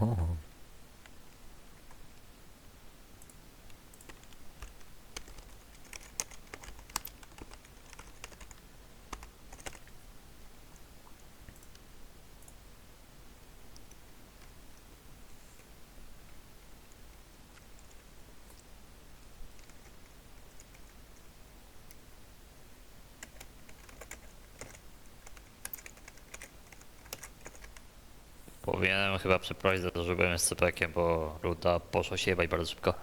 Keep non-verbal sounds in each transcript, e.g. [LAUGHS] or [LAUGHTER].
O. Powinienem chyba przeprosić za to, że byłem z bo Ruda poszła się jebać bardzo szybko.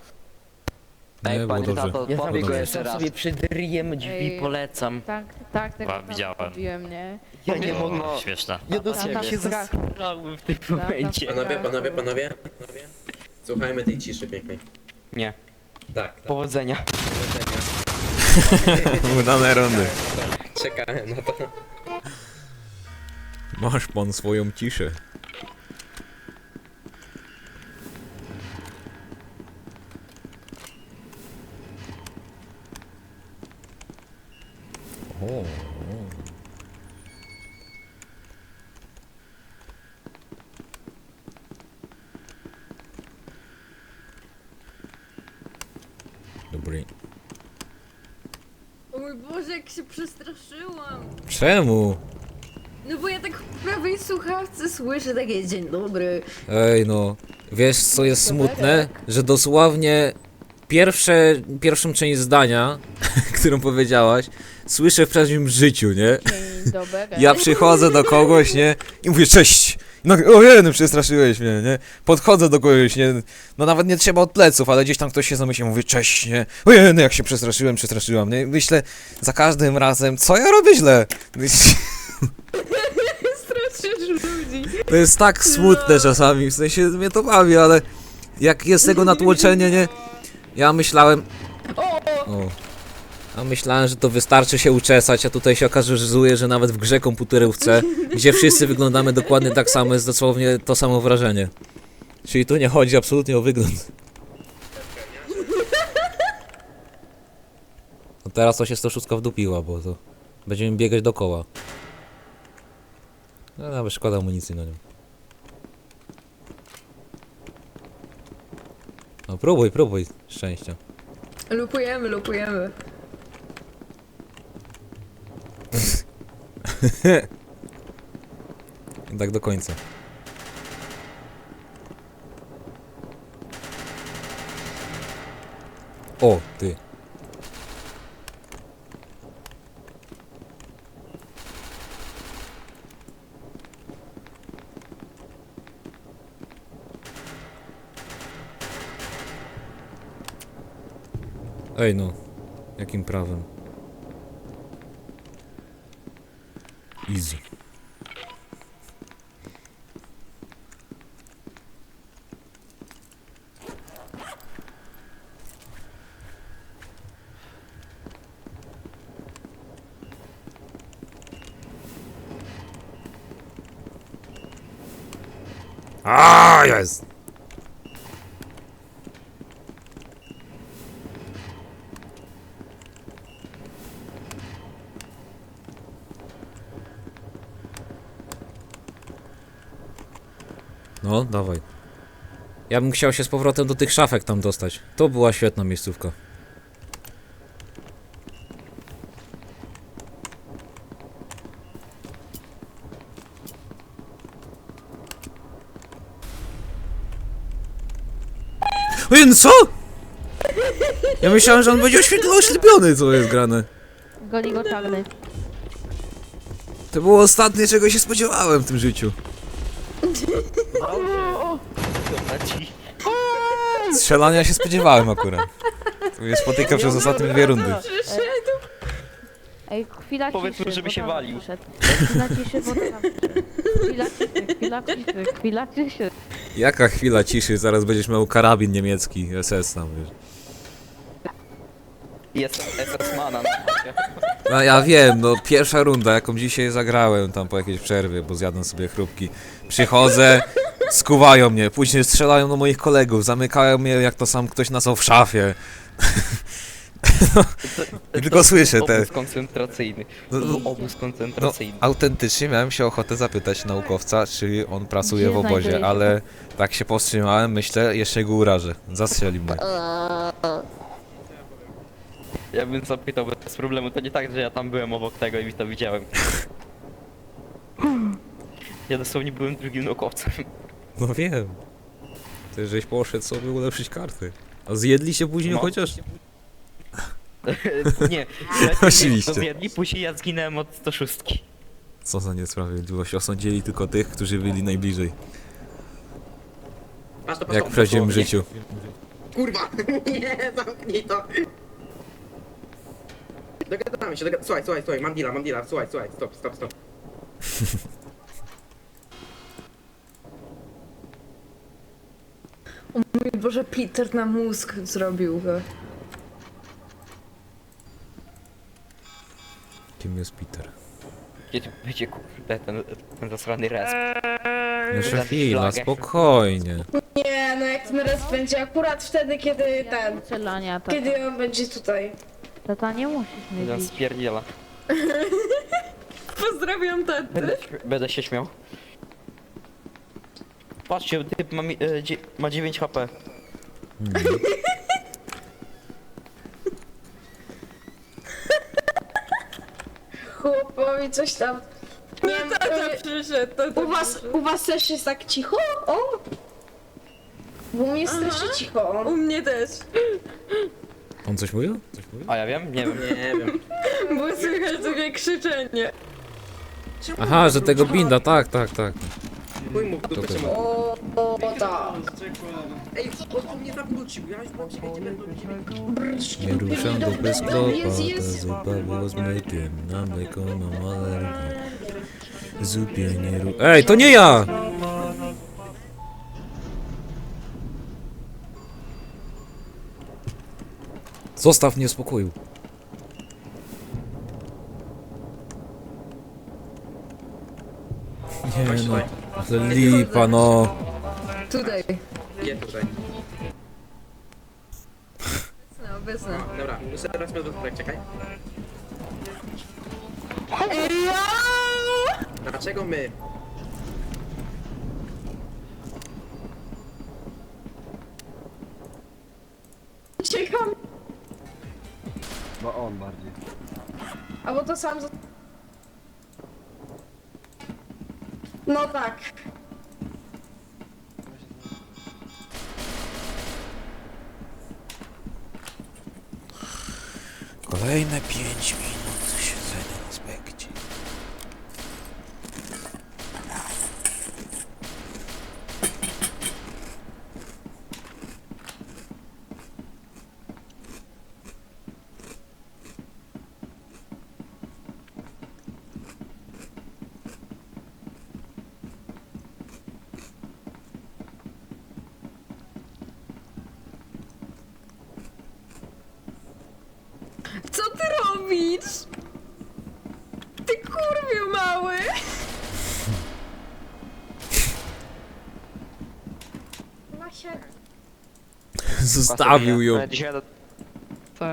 Nie, Ej, było panie dobrze. tato, Ja Było powiedz go dobrze. jeszcze raz. sobie przed ryjem drzwi Ej. polecam. Tak, tak, tego Wam tam widziałem. nie? Ja nie mogę. no. Śmieszne. Ja dosłownie się strach. zasrałem w tym Tam momencie. Panowie, panowie, panowie, panowie. Słuchajmy tej ciszy pięknej. Nie. Tak, tak. Powodzenia. [LAUGHS] Udane rundy. Czekałem na to. Masz pan swoją ciszę. O. Dobry. O mój Boże, jak się przestraszyłam. Czemu? No bo ja tak w prawej słuchawce słyszę takie dzień dobry. Ej no, wiesz co jest smutne? Że dosłownie pierwsze, pierwszą część zdania, [LAUGHS] którą powiedziałaś, słyszę w prawdziwym życiu, nie? Dzień dobry. Ja przychodzę do kogoś, nie? I mówię cześć! No, ojej, no przestraszyłeś mnie, nie? Podchodzę do kogoś, nie? No nawet nie trzeba od pleców, ale gdzieś tam ktoś się zamyśli, mówi cześć, nie? Ojej, no jak się przestraszyłem, przestraszyłam, nie? Myślę za każdym razem, co ja robię źle? Straszysz ludzi. To jest tak smutne czasami, w sensie mnie to bawi, ale jak jest tego natłoczenie, nie? Ja myślałem... A myślałem, że to wystarczy się uczesać, a tutaj się okazuje, że nawet w grze komputerówce, gdzie wszyscy wyglądamy dokładnie tak samo, jest dosłownie to samo wrażenie. Czyli tu nie chodzi absolutnie o wygląd. No teraz to się 106 wdupiła, bo to będziemy biegać dookoła. No nawet szkoda amunicji na nią. No próbuj, próbuj szczęścia. Lupujemy, lupujemy. I [LAUGHS] tak do końca. O, ty. Ej no, jakim prawem? Easy. A jest! No, dawaj. Ja bym chciał się z powrotem do tych szafek tam dostać. To była świetna miejscówka. Ojej, no co? Ja myślałem, że on będzie oświetlony, oślepiony, co jest grane. Goni go czarny. To było ostatnie, czego się spodziewałem w tym życiu. [LAUGHS] Strzelania się spodziewałem akurat. To mnie spotyka przez ostatnie dwie rundy. Ej, chwila Powiedzmy, ciszy, żeby bo się tam walił. przyszedł. Chwila ciszy, bo tam przyszedł. Chwila ciszy, chwila ciszy, chwila ciszy. Jaka chwila ciszy, zaraz będziesz miał karabin niemiecki, SS tam, wiesz. Jest SS Mana. No ja wiem, no pierwsza runda, jaką dzisiaj zagrałem tam po jakiejś przerwie, bo zjadłem sobie chrupki. Przychodzę, skuwają mnie, później strzelają do moich kolegów, zamykają mnie jak to sam ktoś nazwał w szafie. [LAUGHS] I tylko słyszę te- Obóz koncentracyjny. No, no, Obóz No, koncentracyjny. autentycznie miałem się ochotę zapytać naukowca, czy on pracuje Gdzie w obozie, ale tak się powstrzymałem, myślę, jeszcze go urażę. Zastrzeli mnie. Ja bym zapytał bez problemu, to nie tak, że ja tam byłem obok tego i to widziałem. [LAUGHS] Ja dosłownie byłem drugim naukowcem. No wiem. Ty żeś poszedł sobie ulepszyć karty. A zjedli się później No. chociaż? [LAUGHS] nie, [LAUGHS] Oczywiście. Zjedli, później ja zginąłem od 106. Co za niesprawiedliwość. Osądzili tylko tych, którzy byli najbliżej. Patrz to, patrz Jak w prawdziwym dosłownie. życiu. Kurwa! [LAUGHS] Nie, zamknij to! Dogadamy się, dogad... Słuchaj, słuchaj, słuchaj, mam deala, mam deala, słuchaj, słuchaj, stop, stop, stop. Boże, Peter na mózg zrobił go. Kim jest Peter? Kiedy będzie kurde ten, ten zasrany res. Jeszcze Za chwila, flagę. spokojnie. Nie, no jak ten raz będzie akurat wtedy, kiedy ten, Ucelania, tata. kiedy on będzie tutaj. Tata nie musisz mnie bić. spierdziela. [LAUGHS] Pozdrawiam tatę. Będę, będę się śmiał. Patrzcie, typ ma, mi, e, dzie, ma 9 HP. Chłopowi coś tam. Nie wiem, Tata przyszedł, tata u was, u was też jest tak cicho? O! Bo u mnie jest strasznie cicho. U mnie też. On coś mówił? Coś mówił? A ja wiem? Nie wiem. Nie wiem. Było słychać takie krzyczenie. Aha, że tego binda, tak, tak, tak. Chuj mu w dupę? O, o tak. Ej, on mnie zawrócił, ja już mam ciebie, Nie ruszam do bezklopa, ta jest. zupa była z mlekiem, na mleko mam alergię. Zupie nie ru... Ej, to nie ja! Zostaw mnie w spokoju. Nie no, to lipa no. Tutaj. Nie, tutaj. No, obecne. Dobra, jeszcze raz będę tak, czekaj. Dlaczego my? Uciekam. No on bardziej. Albo to sam. za- No tak. Kolejne 5 minut siedzenia na spekcie. Co ty robisz? Ty kurwiu mały! Masie. Zostawił ją. Co?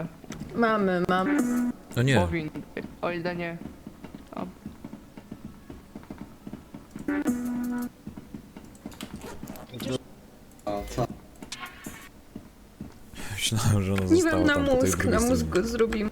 Mamy, mam. No nie. Powin. O ile nie. Myślałem, że ona Nie została wiem, na tam po tej mózg, drugiej na stronie. mózg go zrobimy.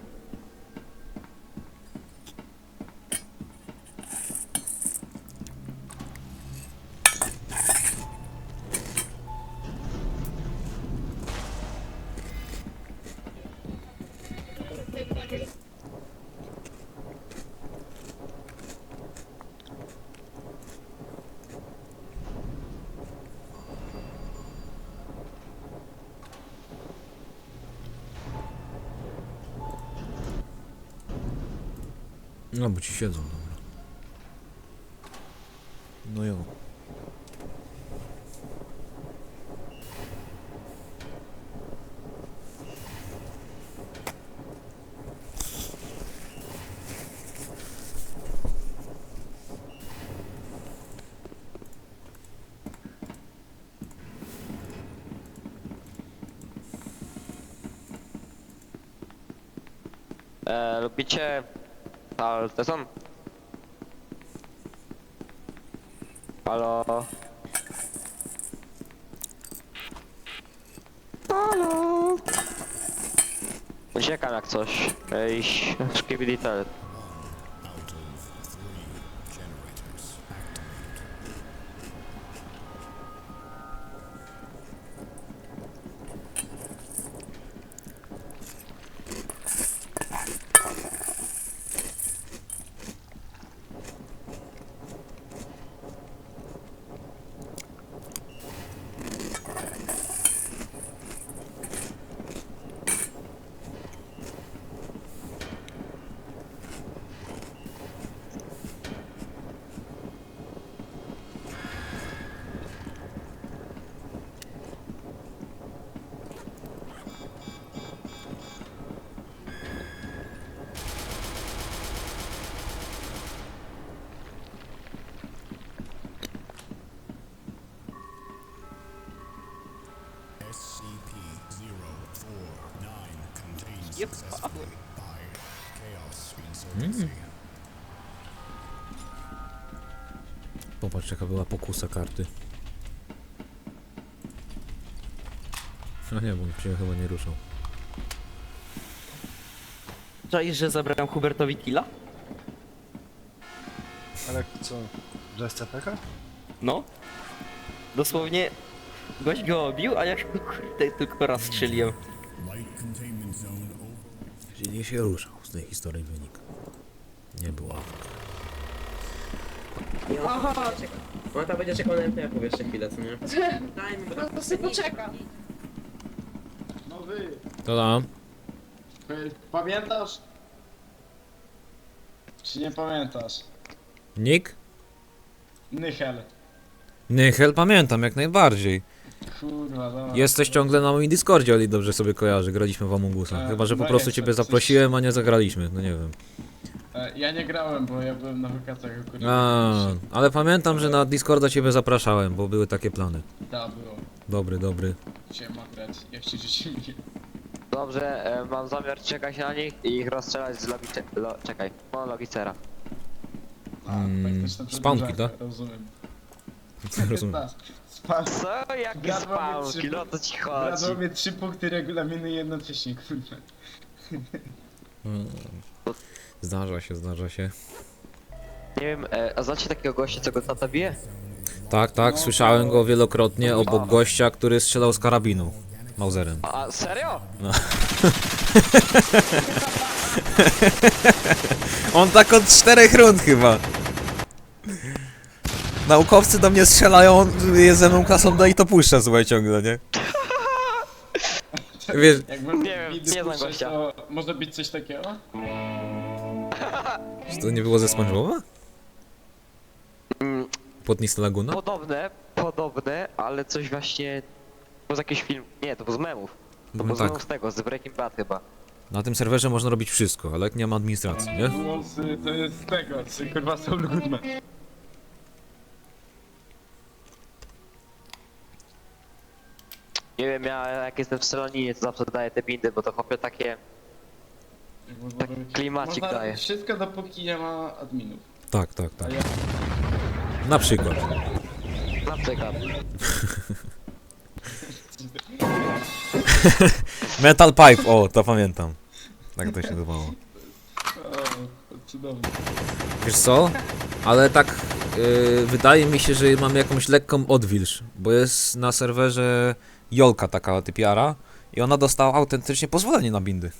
No bo ci siedzą, dobra. No jo. E, lubicie Salteson? Halo? Halo? Uciekam jak coś. Ej, szkibidi tel. Popatrz jaka była pokusa karty. No nie, bo się chyba nie ruszał. Czaisz, że zabrałem Hubertowi killa? Ale co? Że SCPK? No. Dosłownie gość go obił, a ja się kurde tylko raz strzeliłem. Nie się ruszał z tej historii wynik. Nie było. Aha, czekaj. On tam będzie czekał na MPF jeszcze chwilę, co nie? Daj mu No to sobie poczekam. No wy, To tam. wy pamiętasz? Czy nie pamiętasz? Nick? Nychel. Niechel pamiętam jak najbardziej. Kurwa. Jesteś ciągle na moim Discordzie, ale dobrze sobie kojarzę, graliśmy w Amungusa. E, Chyba, że no po no prostu jest, ciebie tak, zaprosiłem, a nie zagraliśmy, no nie wiem. E, ja nie grałem, bo ja byłem na wakacjach akurat. A, ale pamiętam, że na Discorda ciebie zapraszałem, bo były takie plany. Da, było. Dobry, dobry. Dzisiaj ma grać, jak się życie minie. Dobrze, e, mam zamiar czekać na nich i ich rozstrzelać z logice... Lo, czekaj, monologicera. A, tak, Mm, taktyczne Rozumiem. [LAUGHS] Rozumiem. Tak. Co? Jaki Zgadło mi spawnki? trzy- No to ci chodzi. Zgadło mnie trzy punkty regulaminu jednocześnie, kurwa. Mm. Zdarza się, zdarza się. Nie wiem, e, a znacie takiego gościa, co go tata bije? Tak, tak, słyszałem go wielokrotnie obok gościa, który strzelał z karabinu. Mauserem. A, serio? [LAUGHS] On tak od czterech rund chyba. Naukowcy do mnie strzelają, jest ze mną klasą D i to puszcza, słuchaj, ciągle, nie? [LAUGHS] Wiesz, Jakbym Nie wiem, widy nie znam gościa. to może być coś takiego? czy to nie było ze SpongeBoba? Mm, Płotnista Laguna? podobne, podobne, ale coś właśnie... To był jakiś film... Nie, to był z memów. To No był z tak, memów z tego, z Breaking Bad chyba. na tym serwerze można robić wszystko, ale jak nie ma administracji, nie? To jest z tego, czy kurwa Saul Goodman. Nie wiem, ja jak jestem w strzelaninie, to zawsze daję te bindy, bo to chłopie takie... Tak klimacik Można daje. Wszystko dopóki nie ma adminów. Tak, tak, tak. A ja Na przykład. Na przykład. [LAUGHS] Metal Pipe, o, to pamiętam. Tak to się nazywało. O, cudownie. Wiesz co? Ale tak yy, wydaje mi się, że mamy jakąś lekką odwilż, bo jest na serwerze Jolka taka typiara i ona dostała autentycznie pozwolenie na bindy.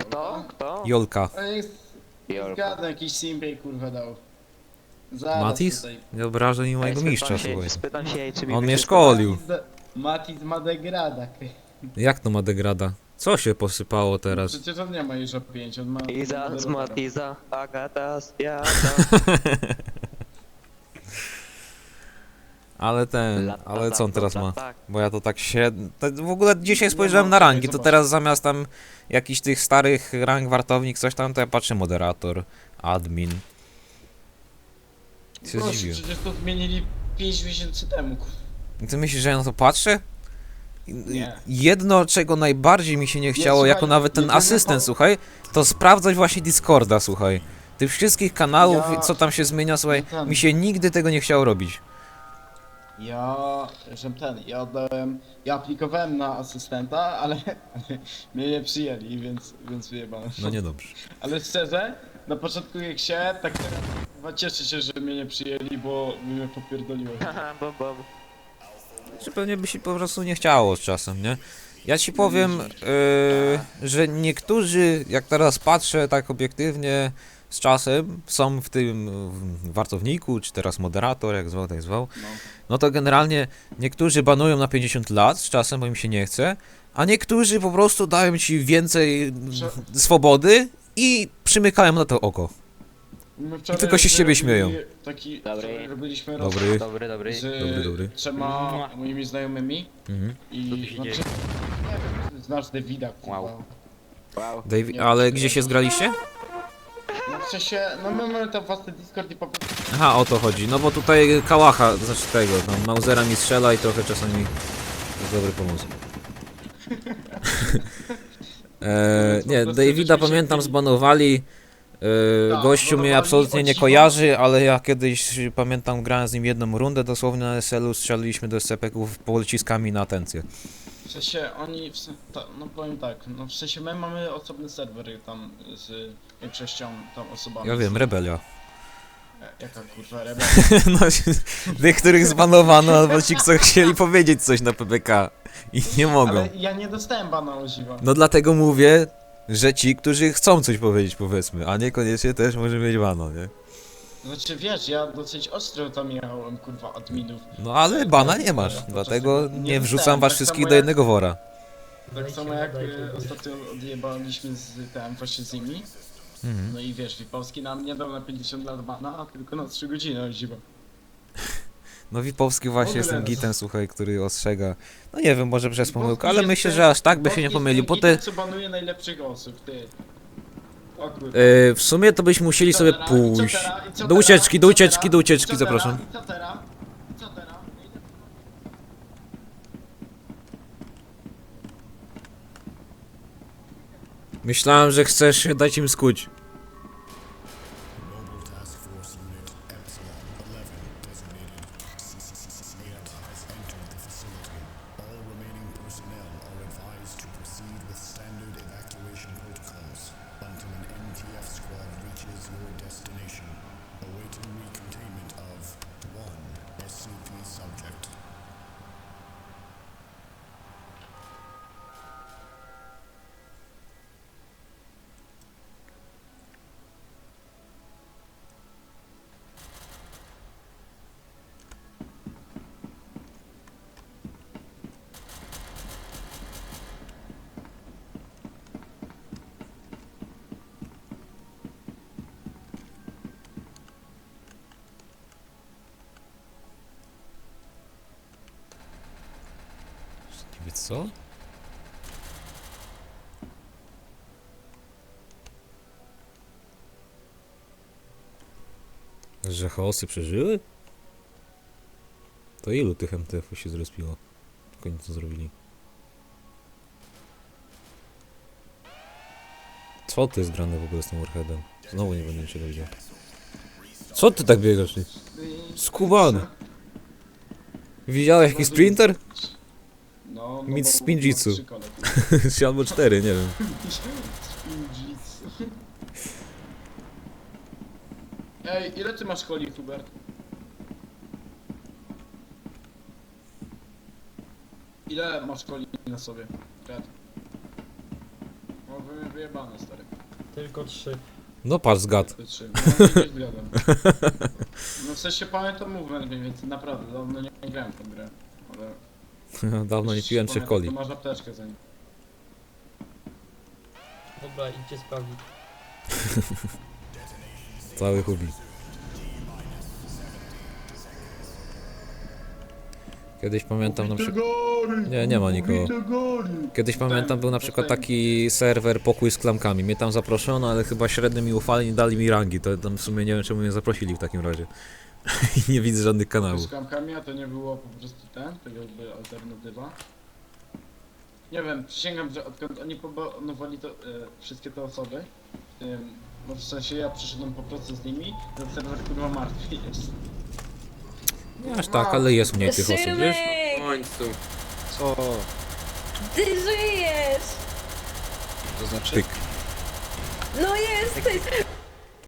Kto? Kto? Jolka. A jest... Jolko. Zgadza, jakiś simpej kurwa dał. Zaraz Matis? tutaj. Nie obrażaj mi mojego Ej, mistrza, spytam się, słuchaj. spytam się jej, czy mi On mnie szkolił. Matis ma degrada. ty. Jak to ma degrada? Co się posypało teraz? Przecież on nie ma już o 5, on ma... Iza z Matiza, Agata z Piata. [LAUGHS] Ale ten, Lata, ale co on teraz ma? lata. Bo ja to tak się... To w ogóle dzisiaj spojrzałem na rangi, to teraz zamiast tam jakichś tych starych rank wartownik, coś tam, to ja patrzę moderator, admin. Się Proszę, zdziwiłem. przecież to zmienili 5 miesięcy temu. kurwa. I Ty myślisz, że ja na to patrzę? Nie. Jedno, czego najbardziej mi się nie chciało, słuchaj, jako nawet ten jedyne asystent, słuchaj, to sprawdzać właśnie Discorda, słuchaj. Tych wszystkich kanałów, Ja- co tam się zmienia, słuchaj, ten- mi się nigdy tego nie chciało robić. Ja, że ten, ja oddałem, ja aplikowałem na asystenta, ale, ale [LAUGHS] mnie nie przyjęli, więc, więc wyjebałem. No niedobrze. Ale szczerze, na początku jak się, tak teraz chyba cieszę się, że mnie nie przyjęli, bo mnie popierdoliło. [LAUGHS] Haha, bom. Czy pewnie by się po prostu nie chciało z czasem, nie? Ja ci powiem, yy, że niektórzy, jak teraz patrzę tak obiektywnie z czasem, są w tym w wartowniku, czy teraz moderator, jak zwał, tak zwał, No. no to generalnie niektórzy banują na 50 lat z czasem, bo im się nie chce, a niektórzy po prostu dają ci więcej Prze- swobody i przymykają na to oko. Wczoraj tylko się z ciebie śmieją. Taki, Dobry. robiliśmy Dobry. Dobry, dobry. z Dobry, dobry. trzema moimi znajomymi Mhm. i znaczy, wiem, znasz Davida. Wow. Wow. Ale gdzie się zgraliście? No w sensie, no my mamy tam własny Discord i po prostu Aha, o to chodzi. No bo tutaj kałacha, znaczy tego, tam Mausera mi strzela i trochę czasami jest dobry pomysł. eee, [LAUGHS] nie, Davida pamiętam zbanowali. Eee, Tak, gościu mnie absolutnie nie kojarzy, ale ja kiedyś pamiętam grałem z nim jedną rundę dosłownie na SL-u, strzeliliśmy do SCP-ków pociskami na atencję. W sensie oni, w sen, ta, no powiem tak, no w sensie my mamy osobny serwer tam z większością tam osobami. Ja wiem, rebelia. E, Jaka kurwa rebel? [LAUGHS] No, tych, których zbanowano, albo ci, co chcieli powiedzieć coś na PPK i nie mogą. Ale ja nie dostałem bana o dziwo. No dlatego mówię, że ci, którzy chcą coś powiedzieć, powiedzmy, a niekoniecznie też może mieć bano, nie? Znaczy wiesz, ja dosyć ostro tam jechałem kurwa adminów. No ale bana nie masz, dlatego tego- nie wrzucam was tak wszystkich do jak- jednego wora. Tak samo jak e, ostatnio odjebaliśmy z tym właśnie z nimi. Mhm. No i wiesz, Wipowski nam nie dał na 50 lat bana, a tylko na 3 godziny dziwo. [LAUGHS] No Wipowski właśnie jest tym gitem, słuchaj, który ostrzega. No nie wiem, może przez pomyłkę, ale myślę, że aż tak by się nie pomylił, bo gitem, te... co banuje najlepszych osób, ty. Yy, w sumie to byśmy musieli sobie pójść. Do ucieczki, do ucieczki, do ucieczki, zapraszam. Myślałem, że chcesz dać im skuć. Niby co? Że chaosy przeżyły? To ilu tych MTF-ów się zrespiło? Oni co zrobili? Co ty jest grane w ogóle z tym Warheadem? Znowu nie będę niczego widział. Co ty tak biegasz? Skubany. Widziałeś jakiś sprinter? No, no Mit bo- spinjitsu. [LAUGHS] trzy albo cztery, nie wiem. Spinjitsu. Ej, ile ty masz coli, Hubert? Ile masz coli na sobie? Red. O, wy- wyjebane, stary. Tylko trzy. No patrz, zgad. To trzy. No, nie zgadam. [LAUGHS] No w sensie pamiętam movement mniej więcej, naprawdę, dawno nie nie grałem w tę grę. [LAUGHS] Dawno nie piłem trzech coli. Masz apteczkę za nim. Dobra, idźcie sprawdzić. [LAUGHS] Cały hubi. Kiedyś pamiętam na przykład... Nie, nie ma nikogo. Kiedyś pamiętam był na przykład taki serwer pokój z klamkami. Mnie tam zaproszono, ale chyba średnio mi ufali, nie dali mi rangi. To tam w sumie nie wiem czemu mnie zaprosili w takim razie. I [LAUGHS] nie widzę żadnych kanałów. Z klamkami, a to nie było po prostu ten, to jakby alternatywa. Nie wiem, przysięgam, że odkąd oni pobanowali to, e, wszystkie te osoby, em, no w sensie ja przyszedłem po prostu z nimi, ten serwer kurwa martwy jest. Nie aż tak, ale jest mniej tych osób, wiesz? W Szymek! końcu. Co? Ty żyjesz! To znaczy? Pyk. No jesteś!